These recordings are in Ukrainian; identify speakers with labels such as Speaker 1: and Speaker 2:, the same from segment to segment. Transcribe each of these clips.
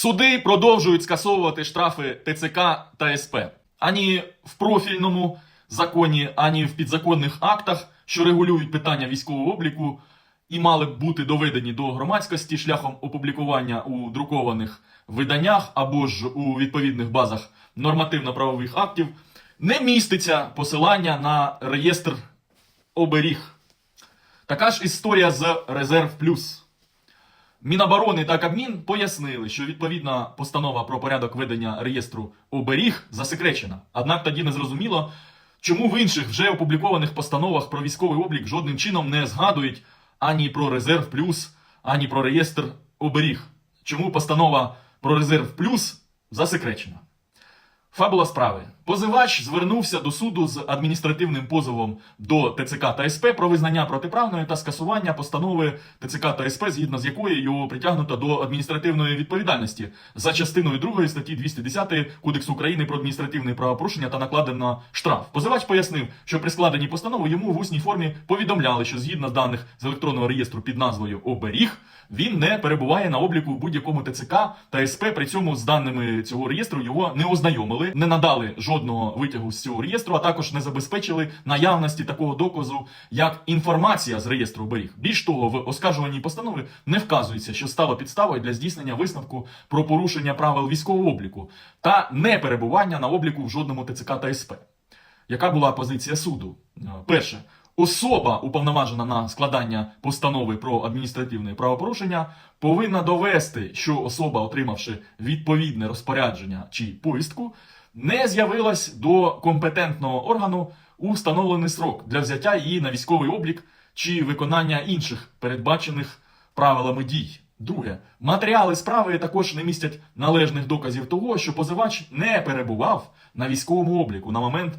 Speaker 1: Суди продовжують скасовувати штрафи ТЦК та СП. Ані в профільному законі, ані в підзаконних актах, що регулюють питання військового обліку, і мали б бути доведені до громадськості шляхом опублікування у друкованих виданнях або ж у відповідних базах нормативно-правових актів, не міститься посилання на реєстр оберіг. Така ж історія з Резерв Плюс. Міноборони та Кабмін пояснили, що відповідна постанова про порядок ведення реєстру оберіг засекречена. Однак тоді не зрозуміло, чому в інших вже опублікованих постановах про військовий облік жодним чином не згадують ані про резерв плюс, ані про реєстр оберіг. Чому постанова про резерв плюс засекречена? Фабула справи. Позивач звернувся до суду з адміністративним позовом до ТЦК та СП про визнання протиправної та скасування постанови ТЦК та СП, згідно з якої його притягнуто до адміністративної відповідальності за частиною 2 статті 210 Кодексу України про адміністративне правопорушення та накладено штраф. Позивач пояснив, що при складенні постанови йому в усній формі повідомляли, що згідно з даних з електронного реєстру під назвою Оберіг він не перебуває на обліку будь-якому ТЦК та СП. При цьому з даними цього реєстру його не ознайомили, не надали жодного витягу з цього реєстру, а також не забезпечили наявності такого доказу, як інформація з реєстру оберіг. Більш того, в оскаржуваній постанові не вказується, що стало підставою для здійснення висновку про порушення правил військового обліку та не перебування на обліку в жодному ТЦК та СП. Яка була позиція суду? Е, Перше, особа, уповноважена на складання постанови про адміністративне правопорушення, повинна довести, що особа, отримавши відповідне розпорядження чи повістку, не з'явилась до компетентного органу у встановлений срок для взяття її на військовий облік чи виконання інших передбачених правилами дій. Друге, матеріали справи також не містять належних доказів того, що позивач не перебував на військовому обліку на момент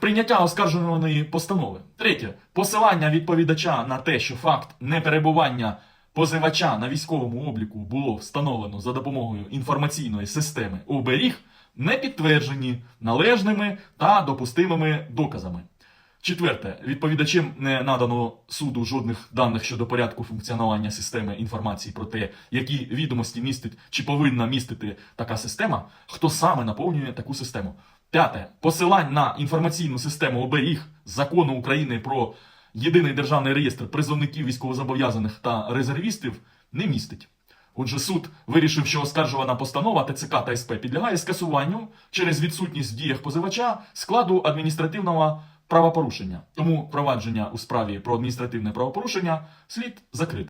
Speaker 1: прийняття оскаржуваної постанови. Третє, посилання відповідача на те, що факт неперебування позивача на військовому обліку було встановлено за допомогою інформаційної системи оберіг, не підтверджені належними та допустимими доказами. Четверте, відповідачем не надано суду жодних даних щодо порядку функціонування системи інформації про те, які відомості містить чи повинна містити така система, хто саме наповнює таку систему. П'яте, посилань на інформаційну систему оберіг закону України про єдиний державний реєстр призовників військовозобов'язаних та резервістів не містить. Отже, суд вирішив, що оскаржувана постанова ТЦК та СП підлягає скасуванню через відсутність в діях позивача складу адміністративного правопорушення. Тому провадження у справі про адміністративне правопорушення слід закрити.